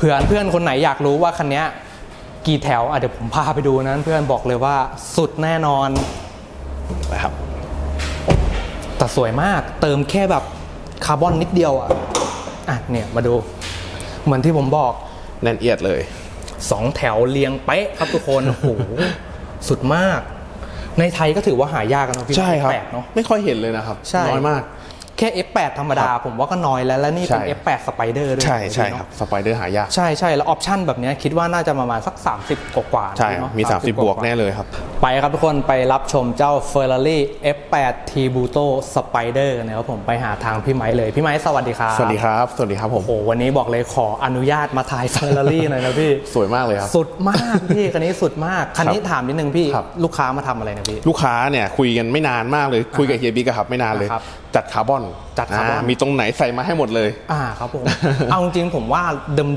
เผื่อเพื่อนคนไหนอยากรู้ว่าคันเนี้ยกี่แถวอะเดี๋ยวผมพาไปดูนะเพื่อนบอกเลยว่าสุดแน่นอนนะครับแต่สวยมากเติมแค่แบบคาร์บอนนิดเดียวอะอะเนี่ยมาดูเหมือนที่ผมบอกแน่นเอียดเลยสองแถวเรียงเป๊ะครับทุกคนโอ้โหสุดมาก ในไทยก็ถือว่าหายากกันเนาะพี่ใช่ครับแปดเนาะไม่ค่อยเห็นเลยนะครับใช่น้อยมาก แค่ F8 ธรรมดา ผมว่าก็น้อยแล้ว และนี่เป็นใช่ F8 Spider ด้วยใช่ใช่เนอะครับสไปเดอร์หายาก ใช่ใช่แล้วออปชั่นแบบเนี้ยคิดว่าน่าจะประมาณสัก 30 กว่ากว่าๆใช่เนอะมี 30 บวกแน่เลยครับ ไปครับทุกคนไปรับชมเจ้า Ferrari F8 Tributo Spider กันนะครับผมไปหาทางพี่ไม้เลย พี่ไม้สวัสดีครับ สวัสดีครับ สวัสดีครับผม โอ้โห วันนี้บอกเลยขออนุญาตมาถ่าย Ferrari หน่อยนะพี่ สวยมากเลยครับ สุดมากพี่ คันนี้สุดมาก คันนี้ถามนิดนึงพี่ครับลูกค้ามาทำอะไรนะพี่ ลูกค้าเนี่ยคุยกันไม่นานมากเลย คุยกับเฮียบิ๊กอะครับไม่นานเลยครับจัดคาร์บอน จัดคาร์บอน มีตรงไหนใส่มาให้หมดเลย อ่าครับผม เอาจริงๆผมว่า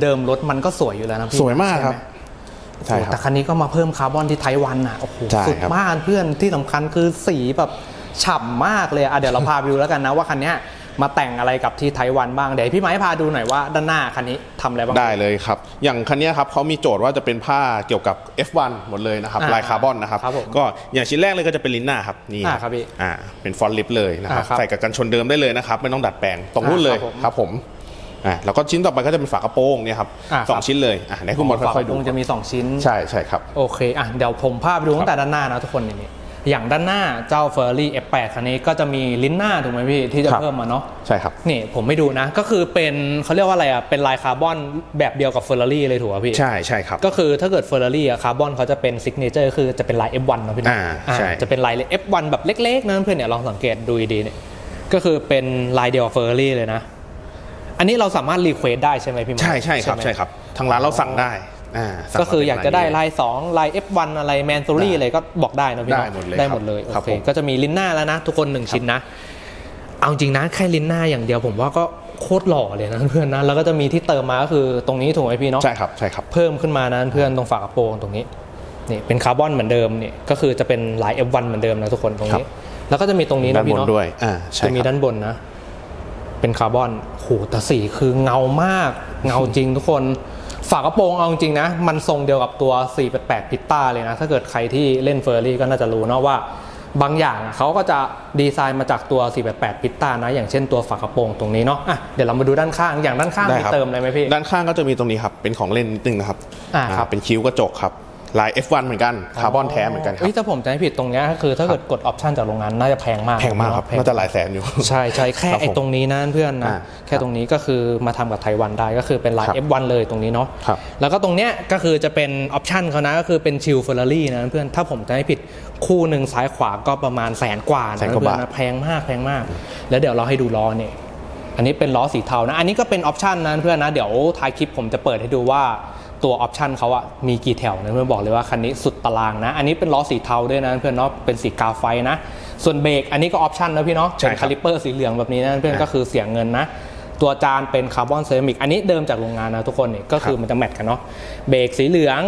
เดิมๆรถมันก็สวยอยู่แล้วนะพี่ สวยมากครับไห ใช่คแต่รับคันนี้ก็มาเพิ่มคาร์บอนที่ไทวันอะโอ้โหใช่สุดครับ มากเพื่อนที่สำคัญคือสีแบบฉ่ำมากเลยอะเดี๋ยวเราพาไปดูแล้วกันนะว่าคันเนี้ยมาแต่งอะไรกับที่ไทวันบ้างเดี๋ยวให้พี่ไม้พาดูหน่อยว่าด้านหน้าคันนี้ทำอะไรบ้าง ได้เลยครับ อย่างคันเนี้ยครับเขามีโจทย์ว่าจะเป็นผ้าเกี่ยวกับ F1 หมดเลยนะครับอ่าลายคาร์บอนนะครับ ครับผมก็อย่างชิ้นแรกเลยก็จะเป็นลิ้นหน้าครับนี่อ่าครับพี่อ่าเป็นฟอนต์ลิปเลยนะครับอ่าครับใส่กับกันชนเดิมได้เลยนะครับ ไม่ต้องดัดแปลงตรงรุ่นเลยอ่าครับผม ครับผม อ่าแล้วก็ชิ้นต่อไปก็จะเป็นฝากระโปรงเนี่ยครับอ่าสองครับ ชิ้นเลยอ่าไหนคุณบอลฝาค่อยๆคดูงจะมี 2 ชิ้น ใช่ใช่ครับ โอเค อะ เดี๋ยวผมพาไปดูตั้งแต่ด้านหน้านะทุกคนนี่นี่อย่างด้านหน้าเจ้า Ferrari F8 คันนี้ก็จะมีลิ้นหน้าถูกไหมพี่ ที่จะครับ เพิ่มมาเนาะ ใช่ครับ นี่ผมไม่ดูนะ ก็คือเป็นเขาเรียกว่าอะไรอะ เป็นลายคาร์บอนแบบเดียวกับ Ferrari เลยถูกป่ะพี่ ใช่ใช่ครับ ก็คือถ้าเกิด Ferrari อะคาร์บอนเขาจะเป็นซิกเนเจอร์คือจะเป็นลาย F1 นะพี่นะอ่าใช่ จะเป็นลาย F1 แบบเล็กๆนะเพื่อนเนี่ยลองสังเกตดูดีๆเนี่ยก็คือเป็นลายเดียวกับ Ferrari เลยนะ อันนี้เราสามารถรีเควสได้ใช่ไหมพี่หมอใช่ใช่ครับไหมใช่ครับ ทางร้านเราสั่งได้อ่าสั่งก็คือมอยากจะได้เป็นลาย2ลาย F1 อะไรแมนซูรี่ได้อะไรก็บอกได้นะพี่ได้เนาะหมดเลยได้ครับหมดเลยครับโอเคผมก็จะมีลิ้นหน้าแล้วนะ ทุกคนหนึ่งชิ้นนะ เอาจริงนะแค่ลิ้นหน้าอย่างเดียวผมว่าก็โคตรหล่อเลยนะเพื่อนนะแล้วก็จะมีที่เติมมาก็คือตรงนี้ถูกไหมพี่เนาะใช่ครับใช่ครับเพิ่มขึ้นมานะเพื่อนตรงฝากระโปรงตรงนี้นี่เป็นคาร์บอนเหมือนเดิมนี่ก็คือจะเป็นลาย F1 เหมือนเดิมนะทุกคนตรงนี้ แล้วก็จะมีตรงนี้ด้านะนบพี่นเนาะด้วยอ่าใช่จะมีครับด้านบนนะ เป็นคาร์บอนโหแต่สีคือเงามาก เงาจริงทุกคนฝากระโปรงเอาจริงๆนะ มันทรงเดียวกับตัว 488 พิตต้าเลยนะ ถ้าเกิดใครที่เล่นเฟอร์รี่ก็น่าจะรู้เนาะว่า บางอย่างอะเขาก็จะดีไซน์มาจากตัว 488 พิตต้านะ อย่างเช่นตัวฝากระโปรงตรงนี้เนาะอะเดี๋ยวเรามาดูด้านข้างอย่างด้านข้างได้มีครับ เติมอะไรไหมพี่ ด้านข้างก็จะมีตรงนี้ครับ เป็นของเล่นนิดนึงนะครับอ่าครับ เป็นคิ้วกระจกครับ ลาย F1 เหมือนกันคาร์บอนแท้เหมือนกันครัเฮ้บยถ้าผมจะให้ผิดตรงเนี้ยก็คือถ้าเกิดกดออปชันจากโรงงานน่าจะแพงมากแพงมากครับแพงน่าจะหลายแสนอยู่ใช่ใช่แค่ครับผมไอ้ตรงนี้นะเพื่อนนะอ่าแค่ตรงนี้ก็คือมาทำกับไต้หวันได้ก็คือเป็นลายครับ F1 เลยตรงนี้เนาะครับแล้วก็ตรงเนี้ยก็คือจะเป็นออปชันเขานะก็คือเป็นชิลเฟอร์รารี่นะเพื่อนถ้าผมจะให้ผิดคู่หนึ่งซ้ายขวาก็ประมาณแสนกว่านะแสนกว่าเพื่อนบาทนะแพงมากแพงมาก แล้วเดี๋ยวเราให้ดูล้อเนี่ยอันนี้เป็นล้อสีเทานะ อันนี้ก็เป็นออปชันนะเพื่อนนะ เดี๋ยวท้ายคลิปผมจะเปิดให้ดูว่า ตัวออปชันเขาอะมีกี่แถวนะเพื่อนบอกเลยว่าคันนี้สุดตารางนะ อันนี้เป็นล้อสีเทาด้วยนะเพื่อนเนาะเป็นสีกาไฟนะ ส่วนเบรกอันนี้ก็ออปชันนะพี่เนาะใช่เป็นครับคาลิปเปอร์สีเหลืองแบบนี้นะเพื่อนอะก็คือเสียเงินนะตัวจานเป็นคาร์บอนเซรามิกอันนี้เดิมจากโรงงานนะทุกคนนี่ก็คือครับมันจะแมทกันเนาะเบรกสีเหลือง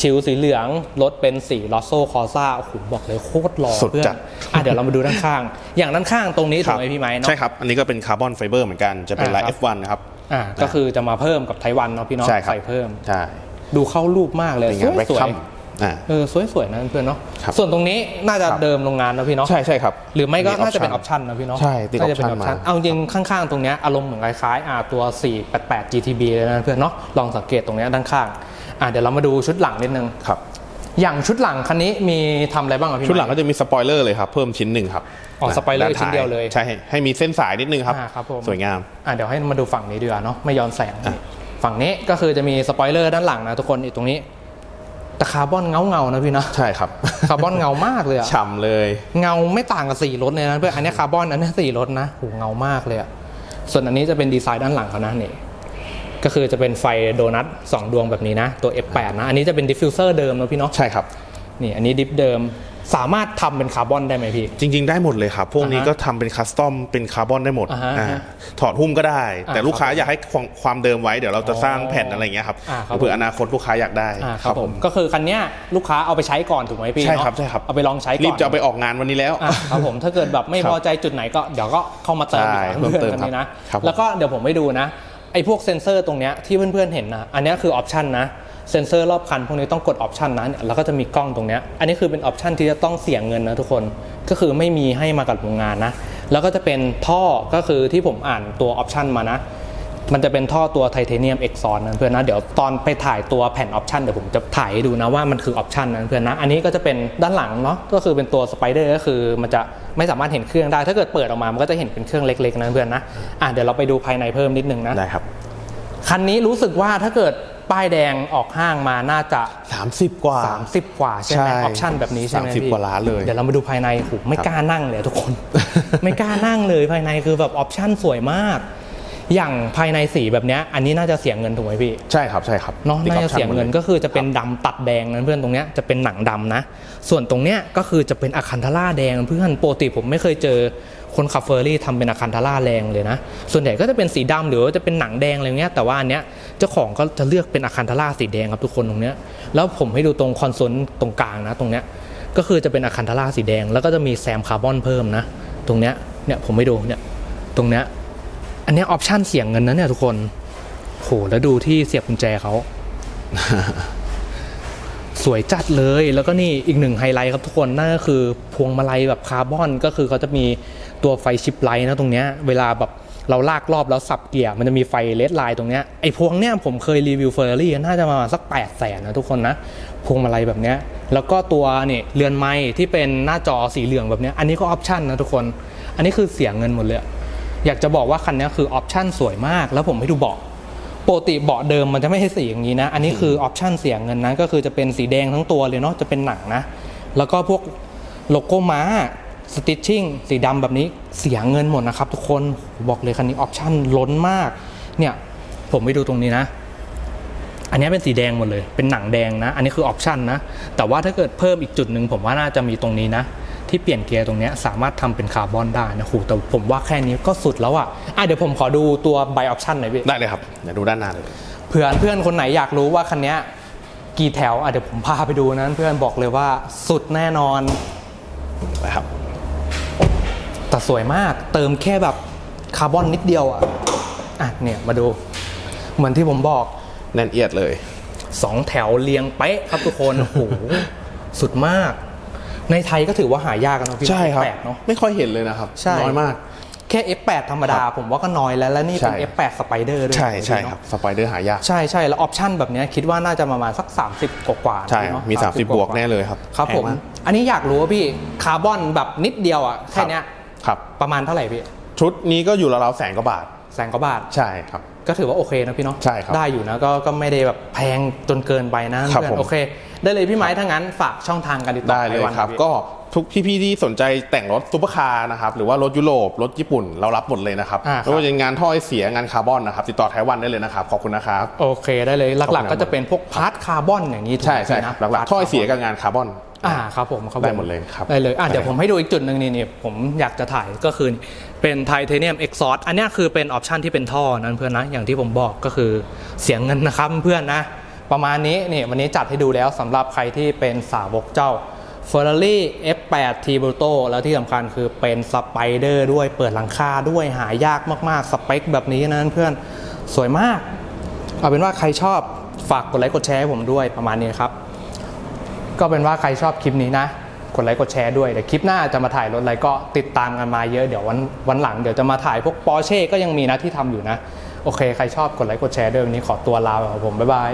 ชิลสีเหลืองรถเป็นสีลอสโซคอซ่าโอ้โหบอกเลยโคตรหล่อสุดเพื่อนจัดอะเดี๋ยวเรามาดูด้านข้าง อย่างด้านข้างตรงนี้ถูกไหมพี่ไม้เนาะใช่ครับ อันนี้ก็เป็นคาร์บอนไฟเบอร์เหมือนกันจะเป็นลายอ่าครับ F1 นะครับ อะก็คือจะมาเพิ่มกับไต้หวันเนาะพี่เนาะใช่ครับใส่เพิ่มใช่ดูเข้ารูปมากเลยเป็นงานแบ็คสวยคัมอ่าๆเออสวยๆนะเพื่อนเนาะครับส่วนตรงนี้น่าจะครับเดิมโรงงานนะพี่เนาะใช่ใช่ครับหรือไม่ก็มีน่าจะเป็นออ option ปชันนะพี่เนาะใช่ติดน่าจะเป็นออ option ปชันมาเอาจริงข้างๆตรงเนี้ยอารมณ์เหมือนคล้ายๆอ่าตัว 488 GTB เลยนะเพื่อนเนาะลองสังเกตตรงเนี้ยด้านข้างอะเดี๋ยวเรามาดูชุดหลังนิดนึงครับอย่างชุดหลังคันนี้มีทำอะไรบ้างอะพี่ชุดหลังไมก็จะมีสปอยเลอร์เลยครับเพิ่มชิ้นหนึ่งครับ อ๋อสปอยเลอร์ด้าชิ้นเดียวเลยใช่ให้มีเส้นสายนิดนึงครับอ่าครับผมสวยงามอะเดี๋ยวให้มาดูฝั่งนี้ดีกว่าเนาะไม่ย้อนแสงอะฝั่งนี้ก็คือจะมีสปอยเลอร์ด้านหลังนะทุกคนอีกตรงนี้แต่คาร์บอนเงาเงาๆนะพี่นะใช่ครับคาร์บอนเงามากเลยอะฉ่ำเลยเงาไม่ต่างกับสีรถเลยนะเพื่อนอันนี้คาร์บอนอันนี้สีรถนะโหเงามากเลยอะส่วนอันนี้จะเป็นดีไซน์ด้านหลังเขานะนี่ก็คือจะเป็นไฟโดนัทสองดวงแบบนี้นะ ตัว F8 นะ อันนี้จะเป็นดิฟฟิวเซอร์เดิมนะพี่เนาะใช่ครับ นี่อันนี้ดิฟเดิม สามารถทำเป็นคาร์บอนได้ไหมพี่ จริง ๆ ได้หมดเลยครับ พวกนี้อ่าฮะก็ทำเป็นคัสตอมเป็นคาร์บอนได้หมดอ่าฮะอ่าถอดหุ้มก็ได้ แต่อ่าลูกค้าครับอยากให้ความความเดิมไว้ เดี๋ยวเราจะอ๋อสร้างแผ่นอะไรอย่างเงี้ยครับอ่าครับเผื่ออนาคตลูกค้าอยากได้อ่าครับผมก็คือคันเนี้ยลูกค้าเอาไปใช้ก่อนถูกไหมพี่ใช่ครับเนาะใช่ครับเอาไปลองใช้ก่อนรีบจะเอาไปออกงานวันนี้แล้วอะครับผมถ้าเกิดแบบไม่ครับพอใจจุดไหนก็เดี๋ยวก็เข้ามาเติมอีกใช่นะเพิ่มเติมพื่อนครับนี้นะครับผมแล้วก็เดี๋ยวผมไปดูนะไอ้พวกเซนเซอร์ตรงเนี้ยที่เพื่อนๆเห็นนะอันเนี้ยคือออปชันนะ เซนเซอร์รอบคันพวกนี้ต้องกดออปชันนะเนี่ยแล้วก็จะมีกล้องตรงเนี้ยอันนี้คือเป็นออปชันที่จะต้องเสียเงินนะทุกคนก็คือไม่มีให้มากับโรงงานนะ แล้วก็จะเป็นท่อก็คือที่ผมอ่านตัวออปชันมานะ มันจะเป็นท่อตัวไทเทเนียมเอ็กซอนนะเพื่อนนะเดี๋ยวตอนไปถ่ายตัวแผ่นออปชันเดี๋ยวผมจะถ่ายให้ดูนะว่ามันคือออปชันนะเพื่อนนะอันนี้ก็จะเป็นด้านหลังเนาะก็คือเป็นตัวสไปเดอร์ก็คือมันจะไม่สามารถเห็นเครื่องได้ ถ้าเกิดเปิดออกมามันก็จะเห็นเป็นเครื่องเล็กๆนะเพื่อนนะอะเดี๋ยวเราไปดูภายในเพิ่มนิดนึงนะได้ครับคันนี้รู้สึกว่าถ้าเกิด ป้ายแดงออกห้างมาน่าจะ 30 กว่า 30 กว่าใช่ไหมใช่ออปชันแบบนี้ใช่ไหม30พี่กว่าล้านเลย เดี๋ยวเรามาดูภายในโหไม่กล้านั่งเลยอะทุกคน ไม่กล้านั่งเลยภายในคือแบบออปชันสวยมาก อย่างภายในสีแบบเนี้ยอันนี้น่าจะเสียเงินถูกไหมพี่ใช่ครับใช่ครับเนาะติ๊กน่าออจะปชั่เสียเงินหมดลก็คือจะเป็นดำตัดแดงนะเพื่อนตรงเนี้ยจะเป็นหนังดำนะ ส่วนตรงเนี้ยก็คือจะเป็นอะคันทาร่าแดงเพื่อนปกติผมไม่เคยเจอคนขับเฟอร์รี่ทำเป็นอะคันทาร่าแดงเลยนะ ส่วนใหญ่ก็จะเป็นสีดำหรือว่าจะเป็นหนังแดงอะไรเงี้ยแต่ว่าอันเนี้ยเจ้าของก็จะเลือกเป็นอะคันทาร่าสีแดงครับทุกคนตรงเนี้ยแล้วผมให้ดูตรงคอนโซลตรงกลางนะตรงเนี้ยก็คือจะเป็นอะคันทาร่าสีแดง แล้วก็จะมีแซมคาร์บอนเพิ่มนะ ตรงเนี้ยเนี่ยผมให้ดูเนี่ยตรงเนี้ย อันนี้ออปชันเสียงเงินนะเนี่ยทุกคนโหแล้วดูที่เสียบกุญแจเขาสวยจัดเลยแล้วก็นี่อีกหนึ่งไฮไลท์ครับทุกคนนั่นก็คือพวงมาลัยแบบคาร์บอนก็คือเขาจะมีตัวไฟชิปไลท์นะตรงเนี้ยเวลาแบบเราลากรอบแล้วสับเกียร์มันจะมีไฟเลดไลน์ตรงเนี้ยไอ้พวงเนี้ยผมเคยรีวิวเฟอร์รารี่น่าจะมาสัก8 0 0แสนนะทุกคนนะพวงมาลัยแบบเนี้ยแล้วก็ตัวนี่เรือนไม้ที่เป็นหน้าจอสีเหลืองแบบเนี้ยอันนี้ก็ออปชั่นนะทุกคน อันนี้คือเสียเงินหมดเลย อยากจะบอกว่าคันนี้คือออปชั่นสวยมาก แล้วผมให้ดูเบาะปกติเบาะเดิมมันจะไม่ใช่สีอย่างนี้นะ อันนี้คือออปชั่นเสียงเงินนะก็คือจะเป็นสีแดงทั้งตัวเลยเนาะจะเป็นหนังนะ แล้วก็พวกโลโก้ม้าสติชชิ่งสีดำแบบนี้เสียเงินหมดนะครับทุกคนบอกเลยคันนี้ออปชั่นล้นมาก เนี่ยผมไปดูตรงนี้นะ อันนี้เป็นสีแดงหมดเลย เป็นหนังแดงนะ อันนี้คือออปชันนะ แต่ว่าถ้าเกิดเพิ่มอีกจุดหนึ่งผมว่าน่าจะมีตรงนี้นะ ที่เปลี่ยนเกียร์ตรงเนี้ยสามารถทำเป็นคาร์บอนได้นะโหแต่ผมว่าแค่นี้ก็สุดแล้วอะอะเดี๋ยวผมขอดูตัวไบออปชันหน่อยพี่ได้เลยครับเดี๋ยวดูด้านหน้าเลยเผื่อเพื่อนคนไหนอยากรู้ว่าคันเนี้ยกี่แถวอะเดี๋ยวผมพาไปดูนะเพื่อนบอกเลยว่าสุดแน่นอนไปครับแต่สวยมากเติมแค่แบบคาร์บอนนิดเดียวอะอะเนี่ยมาดูเหมือนที่ผมบอกแน่นเอียดเลยสองแถวเรียงเป๊ะครับทุกคนโอ้โหสุดมาก ในไทยก็ถือว่าหายากกันเนาะพี่ใช่ครับแปดเนาะไม่ค่อยเห็นเลยนะครับใช่น้อยมากแค่ F8 ธรรมดาผมว่าก็น้อยแล้ว และนี่เป็นใช่ F8 Spider ด้วย ใช่ใช่เนอะครับสไปเดอร์หายาก ใช่ใช่แล้วออปชั่นแบบเนี้ยคิดว่าน่าจะประมาณสัก 30 กว่าๆใช่เนอะมี 30 บวกแน่เลยครับ ครับผมแพงากอันนี้อยากรู้ว่าพี่คาร์บอนแบบนิดเดียวอะแค่เนี้ยครับประมาณเท่าไหร่พี่ ชุดนี้ก็อยู่ราวๆแสนกว่าบาทแสนกว่าบาทใช่ครับ ก็ถือว่าโอเคนะพี่เนาะใช่ครับได้อยู่นะก็ก็ไม่ได้แบบแพงจนเกินไปนะครับเพื่อนผมโอเค ได้เลยพี่ไม้ถ้างั้นฝากช่องทางการติดต่อได้เลยปวันครับพี่ก็ทุกพี่ๆที่สนใจแต่งรถซุปเปอร์คาร์นะครับหรือว่ารถยุโรปรถญี่ปุ่นเรารับหมดเลยนะครับอ่าครับไม่ว่าจะเป็นงานท่อไอเสียงานคาร์บอนนะครับติดต่อไทยวันได้เลยนะครับขอบคุณนะครับโอเคได้เลยหขอบลักคุณๆก็จะเป็นพวกพาร์ทคาร์บอนอย่างนี้ถูกใช่ไหมใช่พี่ครันะบหลักๆท่อไอเสียกับงานคาร์บอนอ่าครับผมครับผได้หมดเลยครับได้เลยอะได้เดี๋ยวผมให้ดูอีกจุดหนึ่งนี่นี่ผมอยากจะถ่ายก็คือเป็นไทเทเนียมเอ็กซออันเนี้ยคือเป็นออปชันที่เป็นท่อนั้นเพื่อนนะอย่างที่ผมบอกก็คือเสียงเงินนะครับเพื่อนนะ ประมาณนี้นี่วันนี้จัดให้ดูแล้วสำหรับใครที่เป็นสาวกเจ้า Ferrari F8 T b r u t o แล้วที่สำคัญคือเป็นสไปเดอร์ด้วยเปิดหลังคาด้วยหายากมากๆ สเปคแบบนี้นะเพื่อนสวยมาก เอาเป็นว่าใครชอบฝากกดไลค์กดแชร์ให้ผมด้วยประมาณนี้ครับ ก็เป็นว่าใครชอบคลิปนี้นะ กดไลค์กดแชร์ด้วยเดี๋ยวคลิปหน้าจะมาถ่ายรถอะไรก็ติดตามกันมาเยอะเดี๋ยววันวันหลังเดี๋ยวจะมาถ่ายพวกปอร์เช่ก็ยังมีนะที่ทำอยู่นะ โอเคใครชอบกดไลค์กดแชร์ด้วยวันนี้ขอตัวลาไปครับผมบ๊ายบาย